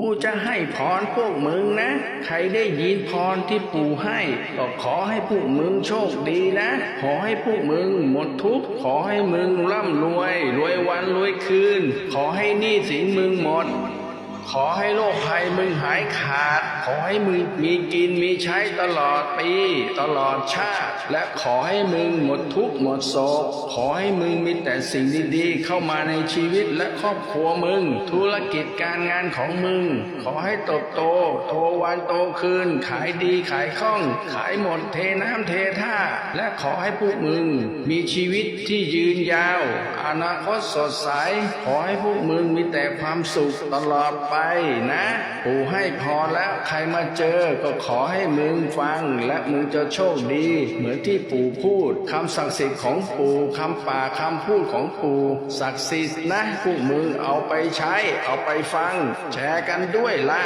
กูจะให้พรพวกมึงนะ ใครได้ยินพรที่ปู่ให้ ก็ขอให้พวกมึงโชคดีนะ ขอให้พวกมึงหมดทุกข์ ขอให้มึงร่ำรวย รวยวันรวยคืน ขอให้หนี้สินมึงหมด ขอให้โรคภัยมึงหายขาด ขอให้มึงมีกินมีใช้ตลอดปี ตลอดชาติ และขอให้มึงหมดทุกข์หมดโศก ขอให้มึงมีแต่สิ่งดีๆ เข้ามาในชีวิตและครอบครัวมึง ธุรกิจการงานของมึง ขอให้เติบโต โตวันโตคืน ขายดีขายคล่อง ขายหมดเทน้ำเทท่า และขอให้พวกมึง มีชีวิตที่ยืนยาว อนาคตสดใส ขอให้พวกมึงมีแต่ความสุขตลอดไปนะ ปู่ให้พรแล้วใครมาเจอก็ขอให้มึงฟัง และมึงจะโชคดี เหมือนที่ปู่พูดคำศักดิ์สิทธิ์ของปู่คำป่าคำพูดของปู่ศักดิ์สิทธิ์นะพวกมึงเอาไปใช้ เอาไปฟัง แชร์กันด้วยล่ะ